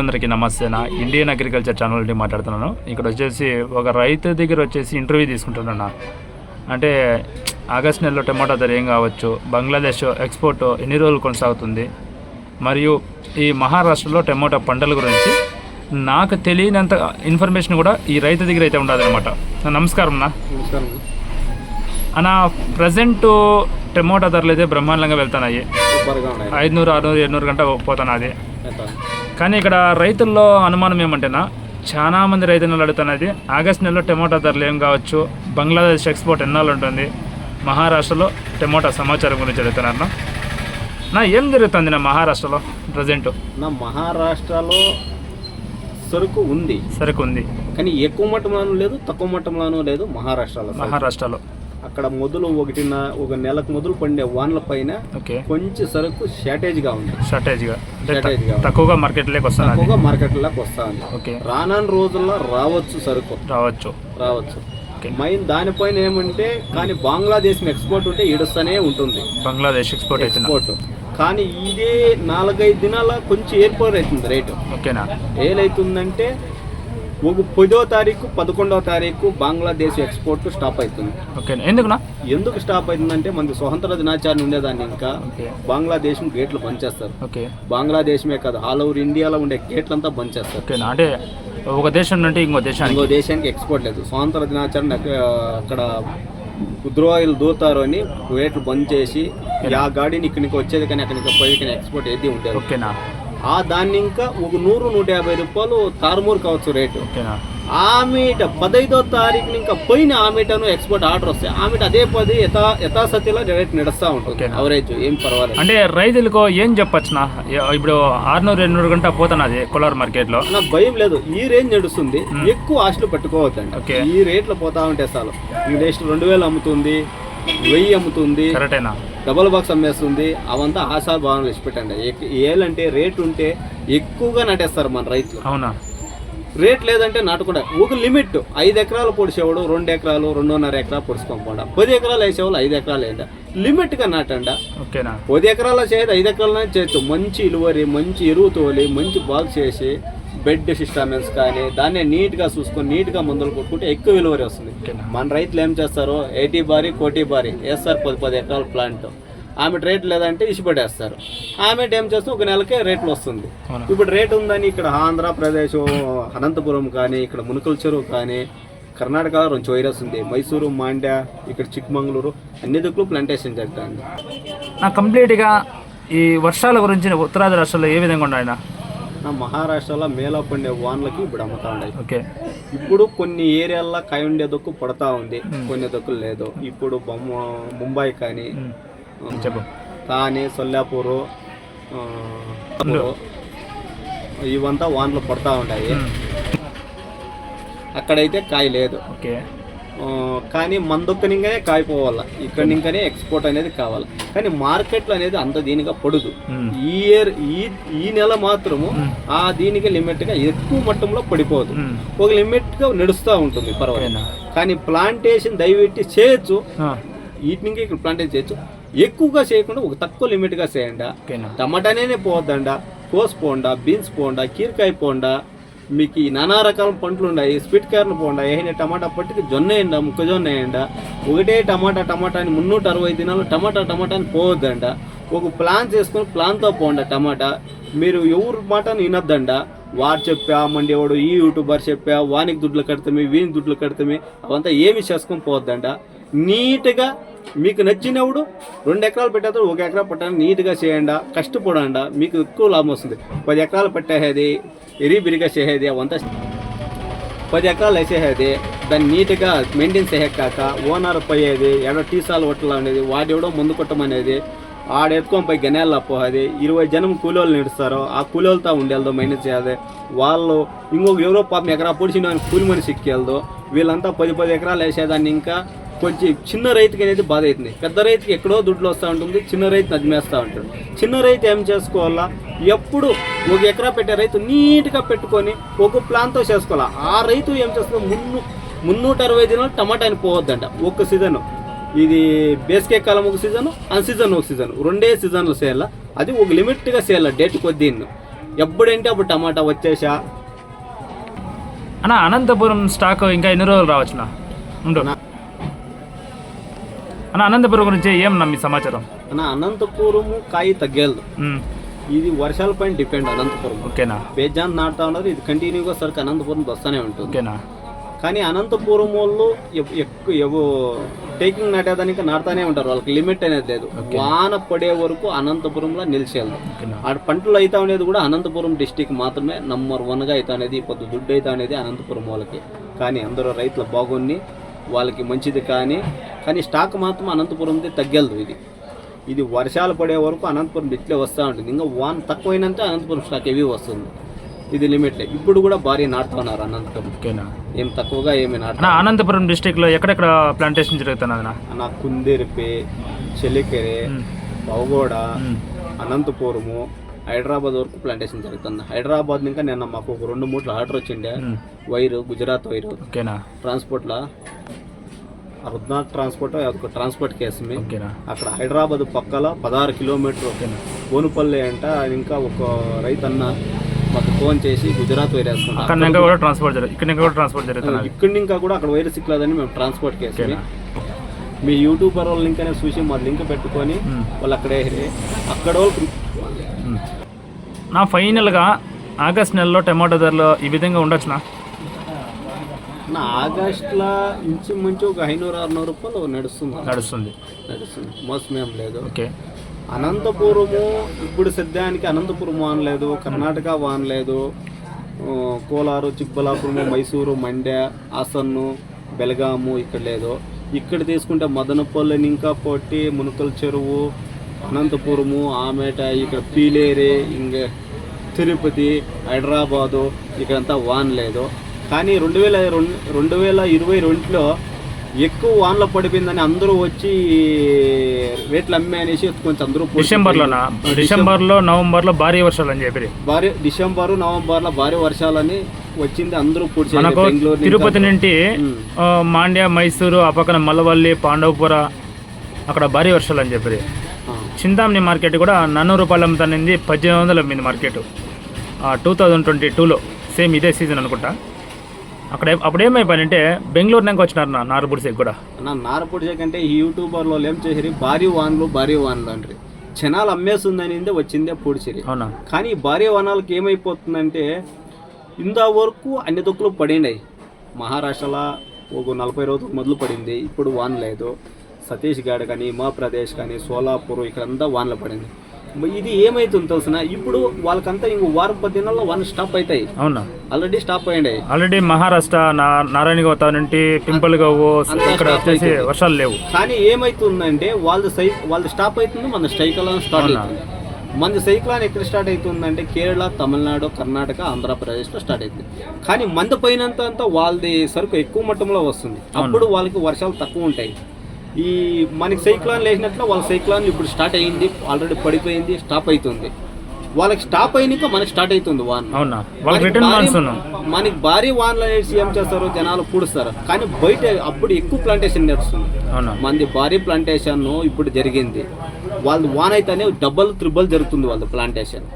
అందరికీ నమస్తే. నా ఇండియన్ అగ్రికల్చర్ ఛానల్ నుండి మాట్లాడుతున్నాను. ఇక్కడ వచ్చేసి ఒక రైతు దగ్గర వచ్చేసి ఇంటర్వ్యూ తీసుకుంటున్నాను. అంటే ఆగస్ట్ నెలలో టమాటా ధర ఏం కావచ్చు బంగ్లాదేశ్ ఎక్స్పోర్ట్ ఎన్ని రోజులు కొనసాగుతుంది మరియు ఈ మహారాష్ట్రలో టమాటా పంటల గురించి నాకు తెలియనంత ఇన్ఫర్మేషన్ కూడా ఈ రైతు దగ్గర అయితే ఉండదు అనమాట నమస్కారం నా. నమస్కారం. అన్న ప్రజెంట్ టమోటా ధరలు అయితే బ్రహ్మాండంగా వెళ్తున్నాయి. ఐదునూరు ఆరునూరు ఎన్నూరు గంట పోతున్నది ఎంత? కానీ ఇక్కడ రైతుల్లో అనుమానం ఏమంటేనా చాలా మంది రైతులు అడుగుతున్నది ఆగస్ట్ నెలలో టమోటా ధరలు ఏం కావచ్చు బంగ్లాదేశ్ ఎక్స్పోర్ట్ ఎన్నాళ్ళు ఉంటుంది మహారాష్ట్రలో టమోటా సమాచారం గురించి అడుగుతున్నారు నా. ఏం జరుగుతుంది నా మహారాష్ట్రలో ప్రజెంట్ నా మహారాష్ట్రలో సరుకు ఉంది సరుకు ఉంది కానీ ఎక్కువ మట్టంలోనూ లేదు తక్కువ మట్టంలోనూ లేదు మహారాష్ట్రలో. మహారాష్ట్రలో అక్కడ మొదలు ఒకటిన్న ఒక నెలకు మొదలు పండే వాన్ల పైన కొంచెం సరుకు షార్టేజ్గా ఉంది. షార్టేజ్గా. అంటే త- షార్టేజ్గా ఉంది. తక్కువగా మార్కెట్లోకి వస్తున్నది తక్కువగా మార్కెట్లోకి వస్తా ఉంది ఓకే. రానున్న రోజుల్లో రావచ్చు సరుకు. రావచ్చు. రావచ్చు. ఓకే. మైన్ దానిపైన ఏమంటే కానీ బంగ్లాదేశ్ ఎక్స్పోర్ట్ ఉంటే ఈడుస్తూనే ఉంటుంది. బంగ్లాదేశ్ ఎక్స్పోర్ట్ ఎక్స్పోర్ట్ కానీ ఇదే నాలుగైదు దినాల కొంచెం ఏర్పాటు అవుతుంది రేటు. ఓకేనా? ఏలైతుందంటే పదో తారీఖు పదకొండవ తారీఖు బంగ్లాదేశ్ ఎక్స్పోర్ట్ స్టాప్ అవుతుంది ఓకేనా ఎందుకునా? ఎందుకు స్టాప్ అవుతుందంటే మనకి స్వతంత్ర దినాచారం ఉండేదాన్ని ఇంకా ఓకే. బంగ్లాదేశ్ గేట్లు బంద్ చేస్తారు. ఓకే. బంగ్లాదేశమే కాదు ఆల్ ఓవర్ ఇండియాలో ఉండే గేట్లంతా బంద్ చేస్తారు. ఓకేనా అంటే ఒక దేశం నుండి ఇంకో దేశానికి. ఇంకో దేశానికి ఎక్స్పోర్ట్ లేదు. స్వాతంత్ర దినాచరణ అక్క- అక్కడ ఉద్రోగులు దూతారు అని గేట్లు బంద్ చేసి ఆ గాడిని ఇక్కడికి వచ్చేది కానీ అక్కడికి పోయేది కానీ ఎక్స్పోర్ట్ ఏది ఉండేది. ఓకేనా? ఆ దాన్ని ఇంకా ఒక నూరు నూట యాభై రూపాయలు తారుమూరు కావచ్చు రేటు. ఓకేనా? ఆ మీట పదైదో తారీఖున ఇంకా పోయిన ఆ మీటను ఎక్స్పోర్ట్ ఆర్డర్ వస్తాయి. ఆ మీట అదే పది యథా యథాసతిలో రేట్ నడుస్తూ ఉంటుంది. అవరేజ్ ఏం పర్వాలేదు. అంటే రైతులకు ఏం చెప్పచ్చు నా ఇప్పుడు ఆరునూరు ఎన్నూరు గంట పోతున్నది కోలార్ మార్కెట్లో? నా భయం లేదు. ఈ రేంజ్ నడుస్తుంది. ఎక్కువ ఆశలు పెట్టుకోవద్దండి. ఈ రేట్లు పోతా ఉంటే చాలు. ఈ నెక్స్ట్ రెండు వేలు అమ్ముతుంది. వెయ్యి అమ్ముతుంది. కరెక్టేనా? డబల్ బాక్స్ అమ్మేస్తుంది. అవంతా ఆశాభావనలు ఇచ్చిపెట్టండి. ఎక్- ఏలంటే రేట్ ఉంటే ఎక్కువగా నాటేస్తారు మన రైతులు. అవునా? రేట్ లేదంటే నాటకుండా. ఒక లిమిట్. ఐదు ఎకరాలు పొడిచేవాడు రెండు ఎకరాలు రెండున్నర ఎకరా పొడుచుకోకుండా పది ఎకరాలు వేసేవాళ్ళు ఐదు ఎకరాలు వేయండి. లిమిట్గా నాటండి. ఓకేనా? పది ఎకరాల చేయదు ఐదు ఎకరాలనే చేయొచ్చు. మంచి ఇలువరి మంచి ఎరువు తోలి మంచి బాగు చేసి బెడ్ సిస్టమ్స్ కానీ దాన్ని నీట్గా చూసుకొని నీట్గా మందులు కొట్టుకుంటే ఎక్కువ విలువరి వస్తుంది. మన రైతులు ఏం చేస్తారు? ఎయిటీ బారీ కోటి బారీ. వేస్తారు పది పది ఎకరాల ప్లాంట్ ఆమె రేట్ లేదంటే ఇసిపెట్టేస్తారు ఆమె ఏం చేస్తే ఒక నెలకే రేట్లు వస్తుంది. ఇప్పుడు రేట్ ఉందని ఇక్కడ ఆంధ్రప్రదేశ్ అనంతపురం కానీ ఇక్కడ మునుకల చెరువు కానీ కర్ణాటక రెండు వైరస్ ఉంది. మైసూరు మాండ్య ఇక్కడ చిక్కమంగళూరు అన్ని దిక్కులు ప్లాంటేషన్ జరుగుతుంది నా కంప్లీట్గా ఈ వర్షాల గురించి ఉత్తరాది రాష్ట్రాల్లో ఏ విధంగా ఉన్నాయి నా మహారాష్ట్రలో మేలో పండే వాన్లకి ఇప్పుడు అమ్ముతా ఓకే. ఇప్పుడు కొన్ని ఏరియాల్లో కాయ ఉండే దొక్కు పడతా ఉంది. కొన్ని దొక్కులు లేదు. ఇప్పుడు బొమ్మ ముంబై కానీ తానే సొల్లాపూరు ఇవంతా వాన్లు పడతా ఉన్నాయి. అక్కడైతే కాయ లేదు. ఓకే. కానీ మన దొక్కనింగానే కాయ పోవాల ఇక్కడ ఇంకానే ఎక్స్పోర్ట్ అనేది కావాలి. కానీ మార్కెట్లో అనేది అంత దీనిగా పడదు. ఈ ఇయర్ ఈ ఈ నెల మాత్రము ఆ దీనికి లిమిట్గా ఎక్కువ మట్టంలో పడిపోదు. ఒక లిమిట్గా నడుస్తూ ఉంటుంది పర్వాలేదు. కానీ ప్లాంటేషన్ దయపెట్టి చేయొచ్చు. వీటికి ఇక్కడ ప్లాంటేషన్ చేయొచ్చు. ఎక్కువగా చేయకుండా ఒక తక్కువ లిమిట్గా చేయండి. టమాటానే పోద్దండ కోస్ పోండా బీన్స్ పోండా కీరకాయ పోండా. మీకు ఈ నానా రకాల పంటలు ఉన్నాయి. స్వీట్ కార్న్ పోండా ఏదైనా టమాటా పట్టుకు జొన్న వేయండా మొక్కజొన్న వేయండా ఒకటే టమాటా టమాటా అని మున్నూట అరవై దినాలు టమాటా టమాటా అని పోవద్దండ ఒక ప్లాన్ చేసుకొని ప్లాన్తో పోండా టమాటా. మీరు ఎవరు మాట వినొద్దండ వాడు చెప్పా మండేవాడు ఈ యూట్యూబర్ చెప్పా వానికి దుడ్లు కడతామే వీని దుడ్లు కడతామే అవంతా ఏమి చేసుకొని పోవద్దంట. నీట్గా మీకు నచ్చినప్పుడు రెండు ఎకరాలు పెట్టేది ఒక ఎకరా పెట్టాలి నీట్గా చేయండి కష్టపడండి మీకు ఎక్కువ లాభం వస్తుంది. పది ఎకరాలు పెట్టేది ఎరిబిరిగా చేసేది అవంతా పది ఎకరాలు వేసేది దాన్ని నీట్గా మెయింటైన్ చేయకాక ఓనర్ పోయేది ఎడో టీసాలు కొట్టాలనేది అనేది వాడెవడో ముందు కొట్టమనేది ఆడ ఎత్తుకొని పోయి గనేళ్ళ పోయేది ఇరవై జనం కూలోళ్ళు నిడుస్తారో ఆ కూలోళ్ళతో ఉండేదో మైనస్ చేయాలి. వాళ్ళు ఇంకొక ఎవరో పాపం ఎకరా పొడిచిన కూలి మనిషి ఎక్కేళ్ళదు వీళ్ళంతా పది పది ఎకరాలు వేసేదాన్ని ఇంకా కొంచెం చిన్న రైతుకి అనేది బాధ అవుతుంది. పెద్ద రైతుకి ఎక్కడో దుడ్లు వస్తూ ఉంటుంది చిన్న రైతు నదిమేస్తూ ఉంటుంది. చిన్న రైతు ఏం చేసుకోవాలా? ఎప్పుడు ఒక ఎకరా పెట్టే రైతు నీట్గా పెట్టుకొని ఒక ప్లాన్తో చేసుకోవాలా? ఆ రైతు ఏం చేస్తుందో మున్నూ మున్నూట అరవై దినాలు టమాటాని పోవద్దంట ఒక్క సీజన్. ఇది బేసికే కాలం ఒక సీజన్ అన్ సీజన్ ఒక సీజన్. రెండే సీజన్లు చేయాల అది ఒక లిమిట్గా చేయాలి డేట్ కొద్ది ఎప్పుడంటే అప్పుడు టమాటా వచ్చేసా. అన్న అనంతపురం స్టాక్ ఇంకా ఎన్ని రోజులు రావచ్చునా? ఉండు. నా- అన్న అనంతపురం గురించి ఏం నా మీ సమాచారం? నా అనంతపురము కాయ తగ్గేది ఇది వర్షాల పైన డిపెండ్ అనంతపురం. ఓకేనా? బేజాన్ నాటుతా ఉన్నారు ఇది కంటిన్యూగా సరికి అనంతపురం వస్తూనే ఉంటుంది. ఓకేనా? కానీ అనంతపురం వాళ్ళు ఎక్కువ ఎవ టేకింగ్ నాటేదానికి నాటుతానే ఉంటారు. వాళ్ళకి లిమిట్ అనేది లేదు. వాన పడే వరకు అనంతపురంలో నిలిచేది ఆడ పంటలు అయితే అనేది కూడా అనంతపురం డిస్టిక్ మాత్రమే నంబర్ వన్గా అయితే అనేది పొద్దు దుడ్డు అయితే అనేది అనంతపురం వాళ్ళకి. కానీ అందరూ రైతుల బాగుండి వాళ్ళకి మంచిది కానీ కానీ స్టాక్ మాత్రం అనంతపురంది తగ్గలదు ఇది. ఇది వర్షాలు పడే వరకు అనంతపురం ఇట్లే వస్తూ ఉంటుంది. ఇంకా వాన్ తక్కువైనంతే అనంతపురం స్టాక్ హెవీ వస్తుంది. ఇది లిమిట్లే. ఇప్పుడు కూడా భారీ నాటుతున్నారు అనంతపురం. ఓకేనా? ఏం తక్కువగా ఏమి నాటుతున్నారు అనంతపురం డిస్టిక్లో ఎక్కడెక్కడ ప్లాంటేషన్ జరుగుతున్నది అన్న? నా కుందేరిపే చెలికెరే పవగోడ ఉమ్, అనంతపురము హైదరాబాద్ వరకు ప్లాంటేషన్ జరుగుతుంది. హైదరాబాద్ ఇంకా నిన్న మాకు ఒక రెండు మూట్ల ఆర్డర్ వచ్చిండే. వైరు గుజరాత్ వైరు. ఓకేనా? ట్రాన్స్పోర్ట్లో? రుద్నాథ్ ట్రాన్స్పోర్ట్ అదొక ట్రాన్స్పోర్ట్ కేసు అక్కడ హైదరాబాద్ పక్కల పదహారు కిలోమీటర్ ఓకేనా? బోనుపల్లి అంట ఇంకా ఒక రైతు అన్న మాకు ఫోన్ చేసి గుజరాత్ వైర్ అక్కడ వేసుకుంటాం ఇంకా కూడా ట్రాన్స్పోర్ట్ జరుగుతుంది. ఇక్కడ ఇంకా కూడా ట్రాన్స్పోర్ట్ జరుగుతున్నది ఇక్కడి ఇంకా కూడా అక్కడ వైరస్ సిక్లేదని మేము ట్రాన్స్పోర్ట్ ఓకేనా? మీ యూట్యూబర్ వాళ్ళ లింక్ అనేది చూసి మా లింక్ పెట్టుకొని వాళ్ళు అక్కడే అక్కడ. నా ఫైనల్గా ఆగస్ట్ నెలలో టమాటో ధరలు ఈ విధంగా ఉండొచ్చునా? నా ఆగస్ట్లో ఇంచుమించు ఒక ఐనూరు ఆరునూరు రూపాయలు నడుస్తుంది. నడుస్తుంది. నడుస్తుంది. మోసం ఏం లేదు. ఓకే. అనంతపురము ఇప్పుడు సద్యానికి అనంతపురం వానలేదు కర్ణాటక వానలేదు. కోలారు చిక్బలాపురము మైసూరు మండ్య హాసన్ను బెలగాము ఇక్కడ లేదు. ఇక్కడ తీసుకుంటే మదనపల్లి ఇంకా పొట్టి మునకల చెరువు అనంతపురము ఆమెట ఇక్కడ పీలేరి ఇంకా తిరుపతి హైదరాబాదు ఇక్కడంతా వాన్ లేదు కానీ రెండు వేల రెండు రెండు వేల ఇరవై రెండులో ఎక్కువ వాన్లో పడిపోయిందని అందరూ వచ్చి రేట్లు అమ్మే అనేసి కొంచెం అందరూ డిసెంబర్లోనా? డిసెంబర్లో నవంబర్లో భారీ వర్షాలు అని చెప్పి భారీ డిసెంబరు నవంబర్లో భారీ వర్షాలని వచ్చింది అందరూ పూడ్చి మనకు బెంగళూరు తిరుపతి నుండి మాండ్య మైసూరు ఆ పక్కన మల్లవల్లి పాండవపుర అక్కడ భారీ వర్షాలు అని చెప్పి. చింతామణి మార్కెట్ కూడా నన్నూరు రూపాయలు అమ్ముతానింది పద్దెనిమిది వందలు అమ్మింది మార్కెట్. టూ థౌజండ్ ట్వంటీ టూలో సేమ్ ఇదే సీజన్ అనుకుంటా. అక్కడ అప్పుడు ఏమైపోయిందంటే బెంగళూరు నాకు వచ్చినారు నా నారబుడిసేకి కూడా. నా నారపొడి కంటే ఈ యూట్యూబర్లో ఏం చేసిరి భారీ వాన్లు భారీ వాన్లు అంటారు. జనాలు అమ్మేస్తుందని వచ్చిందే పొడిచిరి. అవునా? కానీ ఈ భారీ వనాలకు ఏమైపోతుందంటే ఇంత వరకు అన్ని దుక్కులు పడినాయి. మహారాష్ట్రలో ఒక నలభై రోజులు మొదలు పడింది. ఇప్పుడు వాన్ లేదు. సతీష్ గఢ్ కానీ హిమాప్రదేశ్ కానీ సోలాపూర్ ఇక్కడంతా వాన్లు పడింది. మ- ఇది ఏమైతుంది తెలిసిన? ఇప్పుడు వాళ్ళకంతా ఇంకో వారం పది దినాల్లో వన్ స్టాప్ అవుతాయి అవునా ఆల్రెడీ స్టాప్ అయ్యాయి ఆల్రెడీ మహారాష్ట్ర నారాయణ గౌత నుండి పింపుల్ గవ్వు ఇక్కడ వచ్చేసి. వర్షాలు లేవు. కానీ ఏమైతుందంటే వాళ్ళది సై వాళ్ళది స్టాప్ అవుతుంది మన సైక్లాన్ స్టార్ట్? అవుతుంది మన సైక్లాన్ ఎక్కడ స్టార్ట్ అవుతుందంటే కేరళ తమిళనాడు కర్ణాటక ఆంధ్రప్రదేశ్లో స్టార్ట్ అవుతుంది కానీ మంద పైనంత అంతా వాళ్ళది సరుకు ఎక్కువ మట్టంలో వస్తుంది. అప్పుడు వాళ్ళకి వర్షాలు తక్కువ ఉంటాయి. ఈ మనకి సైక్లాన్ లేచినట్లు వాళ్ళ సైక్లాన్ ఇప్పుడు స్టార్ట్ అయ్యింది ఆల్రెడీ పడిపోయింది స్టాప్ అవుతుంది వాళ్ళకి స్టాప్ అయినాక మనకి స్టార్ట్ అవుతుంది వాన్. అవునా? మనకి భారీ- వాన్లు అనేసి ఏం చేస్తారు? జనాలు పూడుస్తారు కానీ బయట అప్పుడు ఎక్కువ ప్లాంటేషన్ నడుస్తుంది. అవునా? మంది భారీ ప్లాంటేషన్ ఇప్పుడు జరిగింది. వాళ్ళు వాన్ అయితేనే డబల్ త్రిబల్ జరుగుతుంది వాళ్ళ ప్లాంటేషన్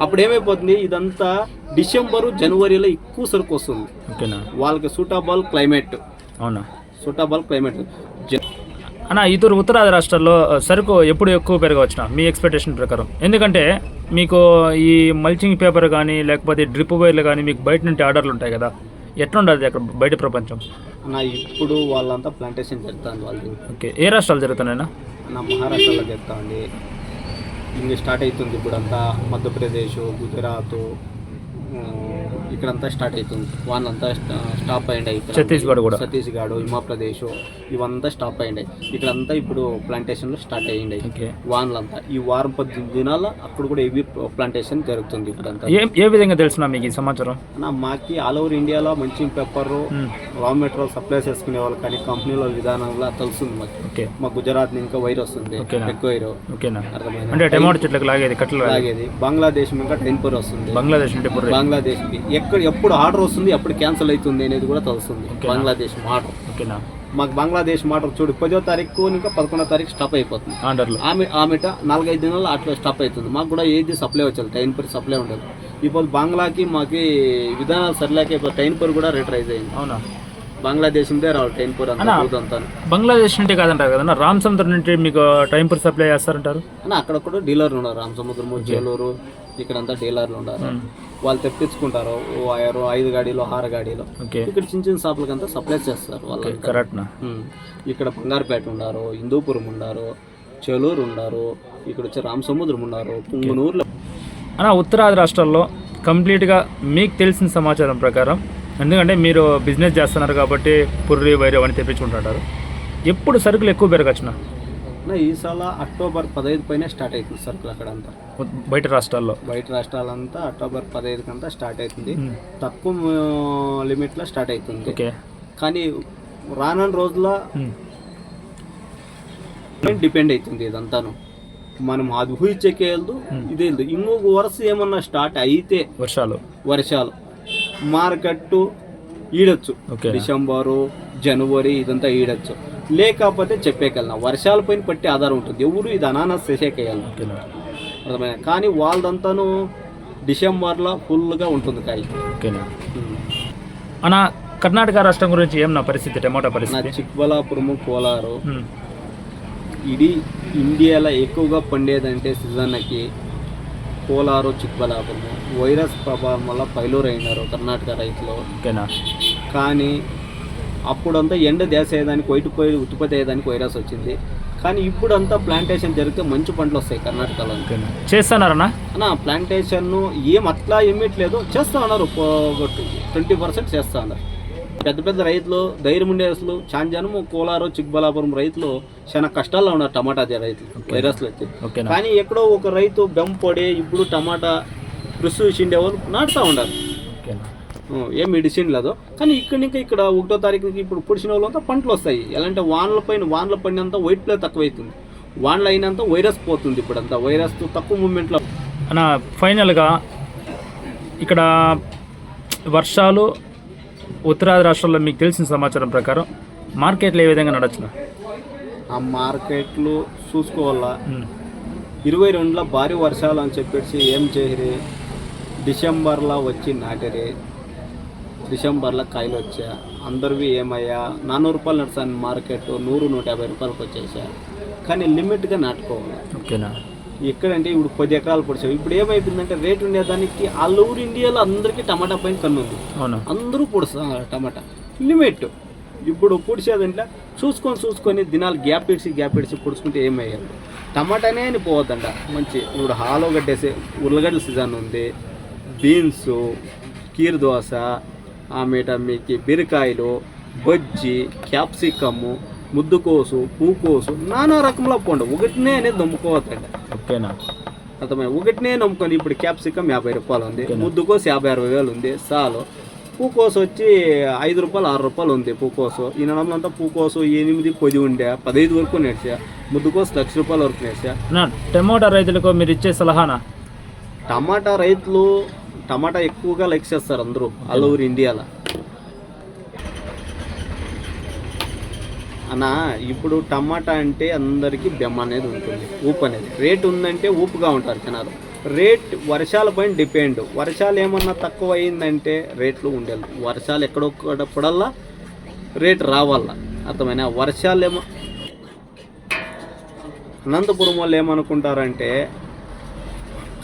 అప్పుడు ఏమైపోతుంది? ఇదంతా డిసెంబరు జనవరిలో ఎక్కువ సరుకు వస్తుంది. ఓకేనా? వాళ్ళకి సూటబుల్ క్లైమేట్ అవునా? సూటబుల్ క్లైమేట్ అన్న ఇతరు ఉత్తరాది రాష్ట్రాల్లో సరుకు ఎప్పుడు ఎక్కువ పెరగవచ్చున? మీ ఎక్స్పెక్టేషన్ ప్రకారం. ఎందుకంటే మీకు ఈ మల్చింగ్ పేపర్ కానీ లేకపోతే డ్రిప్ వైర్లు కానీ మీకు బయట నుండి ఆర్డర్లు ఉంటాయి కదా. ఎట్లుండదు అక్కడ బయట ప్రపంచం? నా ఇప్పుడు వాళ్ళంతా ప్లాంటేషన్ జరుగుతుంది వాళ్ళది ఓకే ఏ రాష్ట్రాలు జరుగుతున్నాయినా నా మహారాష్ట్రలో జరుగుతుంది ఇంక స్టార్ట్ అవుతుంది ఇప్పుడు అంతా మధ్యప్రదేశ్ గుజరాత్ ఇక్కడంతా స్టార్ట్ అవుతుంది. వాళ్ళంతా స్టాప్ ఇక్కడ ఛత్తీస్గఢ్ కూడా. ఛత్తీస్గఢ్ హిమాప్రదేశ్ ఇవంతా స్టాప్ అయ్యింది. ఇక్కడంతా ఇప్పుడు ప్లాంటేషన్లో స్టార్ట్ అయ్యింది. ఓకే. వాన్లంతా. ఈ వారం పద్దెనిమిది దినాల అక్కడ కూడా ఇవి ప్లాంటేషన్ జరుగుతుంది ఇప్పుడంతా. ఏ విధంగా తెలుసునా మీకు ఈ సమాచారం? మాకి ఆల్ ఓవర్ ఇండియాలో మంచి పేపర్. రా మెటీరియల్ సప్లై చేసుకునే వాళ్ళు కానీ కంపెనీల విధానంలో తెలుస్తుంది మాకు. మా గుజరాత్ ఇంకా వైర్ వస్తుంది? ఎక్కువ వైర్. అంటే టమాటో చెట్లకు లాగేది కట్టలు లాగేది. బంగ్లాదేశ్ ఇంకా టెంపర్ వస్తుంది. బంగ్లాదేశ్ బంగ్లాదేశ్కి. ఎక్కడ ఎప్పుడు ఆర్డర్ వస్తుంది ఎప్పుడు క్యాన్సిల్ అవుతుంది అనేది కూడా తెలుస్తుంది. బంగ్లాదేశ్ ఆర్డర్ ఓకేనా? మాకు బంగ్లాదేశ్ మోటార్ చూడు పదో తారీఖు ఇంకా పదకొండో తారీఖు స్టాప్ అయిపోతుంది. ఆర్డర్లు. ఆమె ఆమెట నాలుగైదు దినాలు అట్లా స్టాప్ అవుతుంది మాకు కూడా ఏది సప్లై వచ్చేది టైం పర్ సప్లై ఉండదు. ఇప్పుడు బంగ్లాకి మాకి విధానాలు సరిలేక ఇప్పుడు టైం పర్ కూడా రేట్ రైజ్ అయింది. అవునా? బంగ్లాదేశ్ నుండే రావాలి టైం పర్. అంతా బంగ్లాదేశ్ నుండి కాదంటారు కదన్నా రామ్ సముద్రం నుండి మీకు టైం పర్ సప్లై చేస్తారంటారు? అక్కడ కూడా డీలర్లు ఉన్నారు. రామసముద్రము చేలూరు ఇక్కడంతా డీలర్లు ఉన్నారు. వాళ్ళు తెప్పించుకుంటారు. ఓ ఆరు ఐదు గాడీలు ఆరు గాడీలు. ఇక్కడ చిన్న చిన్న షాపులకి అంతా సప్లై చేస్తారు వాళ్ళు కరెక్ట్నా? ఉమ్. ఇక్కడ బంగారుపేట ఉన్నారు హిందూపురం ఉన్నారు చెలూరు ఉన్నారు ఇక్కడ వచ్చి రామసముద్రం ఉన్నారు పుంగునూరులో. అన్న ఉత్తరాది రాష్ట్రాల్లో కంప్లీట్గా మీకు తెలిసిన సమాచారం ప్రకారం ఎందుకంటే మీరు బిజినెస్ చేస్తున్నారు కాబట్టి పుర్రి వైరం అని తెప్పించుకుంటుంటారు. ఎప్పుడు సరుకులు ఎక్కువ పెరగచ్చున నా ఈసాల అక్టోబర్ పదహైదు పైన స్టార్ట్ అవుతుంది సరుకులు అక్కడంతా. బయట రాష్ట్రాల్లో? బయట రాష్ట్రాలంతా అక్టోబర్ పదహైదుకి అంతా స్టార్ట్ అవుతుంది. తక్కువ లిమిట్లో స్టార్ట్ అవుతుంది. ఓకే. కానీ రానున్న రోజుల. డిపెండ్ అవుతుంది ఇదంతాను. మనం అది ఊహించేకే వెళ్దు ఇదే ఇంకొక వరుస ఏమన్నా స్టార్ట్ అయితే వర్షాలు. వర్షాలు మార్కెట్ ఈడొచ్చు. డిసెంబరు జనవరి ఇదంతా ఈడొచ్చు. లేకపోతే చెప్పేకెళ్ళిన. వర్షాల పైన పట్టి ఆధారం ఉంటుంది. ఎవరు ఇది అనానస్ చేసేకేయాలి అర్థమైనా కానీ వాళ్ళదంతాను డిసెంబర్లో ఫుల్గా ఉంటుంది కాయ ఓకేనా అన్న కర్ణాటక రాష్ట్రం గురించి ఏం నా పరిస్థితి టమాటా పరిస్థితి? చిక్బలాపురము కోలారు. ఇడీ ఇండియాలో ఎక్కువగా పండేదంటే సీజన్కి కోలారు చిక్బలాపురము. వైరస్ ప్రభావం వల్ల పైలూరు అయినారు కర్ణాటక రైతులు. ఓకేనా కానీ అప్పుడంతా ఎండ దేశ అయ్యేదానికి వైట్ పోయి ఉత్పత్తి అయ్యేదానికి వైరస్ వచ్చింది. కానీ ఇప్పుడంతా ప్లాంటేషన్ జరిగితే మంచి పంటలు వస్తాయి కర్ణాటకలో చేస్తున్నారన్నా అన్న. ప్లాంటేషన్ ఏం అట్లా ఏమిట్లేదు. చేస్తా ఉన్నారు ట్వంటీ పర్సెంట్ చేస్తా ఉన్నారు పెద్ద పెద్ద రైతులు ధైర్యం ఉండే అసలు చాంజానము కోలారు చిక్బలాపురం రైతులు చాలా కష్టాల్లో ఉన్నారు టమాటా రైతులు వైరస్లు వచ్చి. ఓకేనా కానీ ఎక్కడో ఒక రైతు బెంపొడి ఇప్పుడు టమాటా కృషి చూసిండే వాళ్ళు నాటుతూ ఉన్నారు. ఓకేనా ఉం, ఏం మెడిసిన్ లేదు. కానీ ఇక్కడ ఇంకా ఇక్కడ ఒకటో తారీఖు నుంచి ఇప్పుడు పుడిచిన వాళ్ళంతా పంటలు వస్తాయి. ఎలా అంటే వానల పైన వానల పడినంత వైట్ ప్లే తక్కువైతుంది. వానలు అయినంత వైరస్ పోతుంది ఇప్పుడంతా. వైరస్ తక్కువ మూమెంట్లో అన్న ఫైనల్గా ఇక్కడ వర్షాలు ఉత్తరాది రాష్ట్రాల్లో మీకు తెలిసిన సమాచారం ప్రకారం మార్కెట్లు ఏ విధంగా నడచున ఆ మార్కెట్లు చూసుకోవాలా? ఇరవై రెండులో భారీ వర్షాలు అని చెప్పేసి ఏం చేయరి? డిసెంబర్లో వచ్చి నాటిరి. డిసెంబర్లో కాయలు వచ్చా? అందరివి ఏమయ్యా? నానూరు రూపాయలు నడుస్తాను మార్కెట్ నూరు నూట యాభై రూపాయలకు వచ్చేసా? కానీ లిమిట్గా నాటుకోవాలి. ఓకేనా? ఎక్కడంటే ఇప్పుడు పది ఎకరాలు పొడిచావు. ఇప్పుడు ఏమైపోయిందంటే రేట్ ఉండేదానికి ఆల్ ఓవర్ ఇండియాలో అందరికీ టమాటా పైన కన్ను ఉంది. అవునా. అందరూ పొడుస్తున్నారు టమాటా. లిమిట్. ఇప్పుడు పొడిచేదంటే చూసుకొని చూసుకొని దినాలు గ్యాప్ ఇడిచి గ్యాప్ ఇడిచి పొడుచుకుంటే ఏమయ్యాలి టమాటానే అని పోవద్దంట. మంచి ఇప్పుడు హాలో గడ్డేసే ఉర్లగడ్డల సీజన్ ఉంది. బీన్స్ కీర దోస ఆమెట మీకు బీరకాయలు బజ్జి క్యాప్సికము ముద్దుకోసు పూకోసు నానా రకంలో పోండి. ఒకటినే అనేది నమ్ముకోవద్దంట ఓకేనా? అర్థమై ఒకటినే నమ్ముకొని ఇప్పుడు క్యాప్సికం యాభై రూపాయలు ఉంది ముద్దుకోసు యాభై అరవై వేలు ఉంది సాలు. పూకోసు వచ్చి ఐదు రూపాయలు ఆరు రూపాయలు ఉంది పూకోసు. ఈ నడమలంతా పూకోసు ఎనిమిది పది ఉండే పదహైదు వరకు నేర్చా. ముద్దుకోసు లక్ష రూపాయల వరకు నేర్చా. టమోటా రైతులకు మీరు ఇచ్చే సలహానా? టమాటా రైతులు టమాటా ఎక్కువగా లైక్ చేస్తారు అందరూ ఆల్ ఓవర్ ఇండియాలో. అన్న ఇప్పుడు టమాటా అంటే అందరికీ బెమ్మ అనేది ఉంటుంది ఊపు అనేది. రేట్ ఉందంటే ఊపుగా ఉంటారు జనాలు. రేట్ వర్షాలపై డిపెండ్. వర్షాలు ఏమన్నా తక్కువ అయిందంటే రేట్లు ఉండేది వర్షాలు ఎక్కడొక్కడప్పుడల్లా రేట్ రావాల అర్థమైనా వర్షాలు ఏమో అనంతపురం వాళ్ళు ఏమనుకుంటారంటే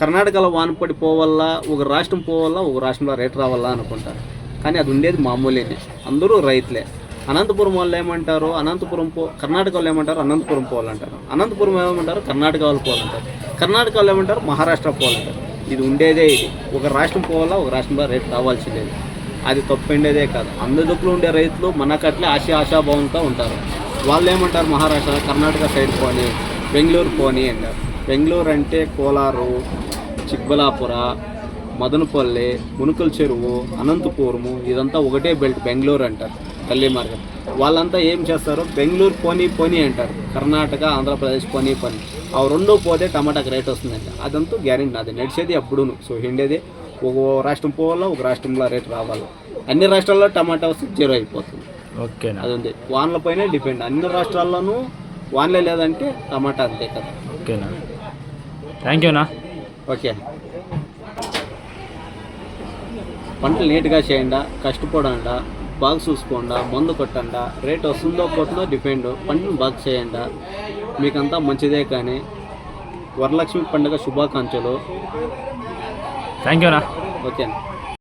కర్ణాటకలో వాన పడి పోవల్లా ఒక రాష్ట్రం పోవాలా ఒక రాష్ట్రంలో రేట్ రావాలా అనుకుంటారు. కానీ అది ఉండేది మామూలేనే. అందరూ రైతులే. అనంతపురం వాళ్ళు ఏమంటారు? అనంతపురం పో కర్ణాటక వాళ్ళు ఏమంటారు? అనంతపురం పోవాలంటారు. అనంతపురం ఏమంటారు? కర్ణాటక వాళ్ళు పోవాలంటారు. కర్ణాటక వాళ్ళు ఏమంటారు? మహారాష్ట్ర పోవాలంటారు. ఇది ఉండేదే ఇది. ఒక రాష్ట్రం పోవాలా ఒక రాష్ట్రంలో రేట్ రావాల్సిందేది అది తప్పిండేదే కాదు. అందరి ఉండే రైతులు మనకట్లే ఆశ ఆశాభావంతో ఉంటారు. వాళ్ళు ఏమంటారు? మహారాష్ట్ర కర్ణాటక సైడ్ పోని బెంగళూరు పోని అంటారు. బెంగళూరు అంటే కోలారు చిక్బలాపుర మదనపల్లి మునుకల చెరువు అనంతపురము ఇదంతా ఒకటే బెల్ట్ బెంగళూరు అంటారు కల్లి మార్గం. వాళ్ళంతా ఏం చేస్తారు? బెంగళూరు పోనీ పోనీ అంటారు కర్ణాటక ఆంధ్రప్రదేశ్ పోనీ పోనీ. ఆ రెండు పోతే టమాటాకి రేట్ వస్తుందంట. అదంతా గ్యారెంటీ అది నడిచేది అప్పుడును. సో hinడేది ఒక రాష్ట్రం పోవాలా ఒక రాష్ట్రంలో రేట్ రావాలా. అన్ని రాష్ట్రాల్లో టమాటా వస్తే జీరో అయిపోతుంది. ఓకేనా? అది ఉంది వానలపైనే డిపెండ్. అన్ని రాష్ట్రాల్లోనూ వానలే లేదంటే టమాటా అంతే కదా. ఓకేనా? థ్యాంక్ యూనా ఓకే. పంటలు నీట్గా చేయండి కష్టపడండి బాగా చూసుకోండి మందు కొట్టండి రేట్ వస్తుందో పోతుందో డిపెండ్ పంటను బాగా చేయండి. మీకంతా మంచిదే కానీ వరలక్ష్మి పండుగ శుభాకాంక్షలు. థ్యాంక్ యూనా ఓకే.